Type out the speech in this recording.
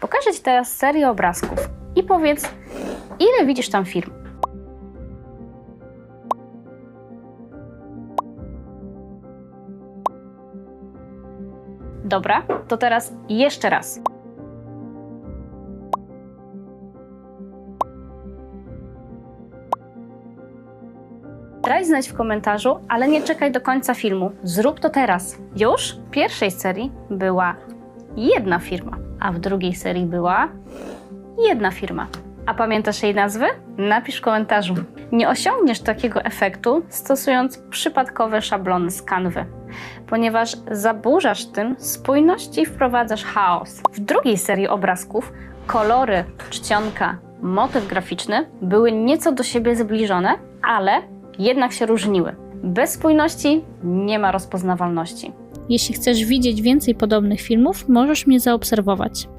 Pokażę Ci teraz serię obrazków i powiedz, ile widzisz tam firm. Dobra, to teraz jeszcze raz. Daj znać w komentarzu, ale nie czekaj do końca filmu. Zrób to teraz. Już w pierwszej serii była jedna firma, a w drugiej serii była jedna firma. A pamiętasz jej nazwy? Napisz w komentarzu. Nie osiągniesz takiego efektu stosując przypadkowe szablony z kanwy, ponieważ zaburzasz tym spójność i wprowadzasz chaos. W drugiej serii obrazków kolory, czcionka, motyw graficzny były nieco do siebie zbliżone, ale jednak się różniły. Bez spójności nie ma rozpoznawalności. Jeśli chcesz widzieć więcej podobnych filmów, możesz mnie zaobserwować.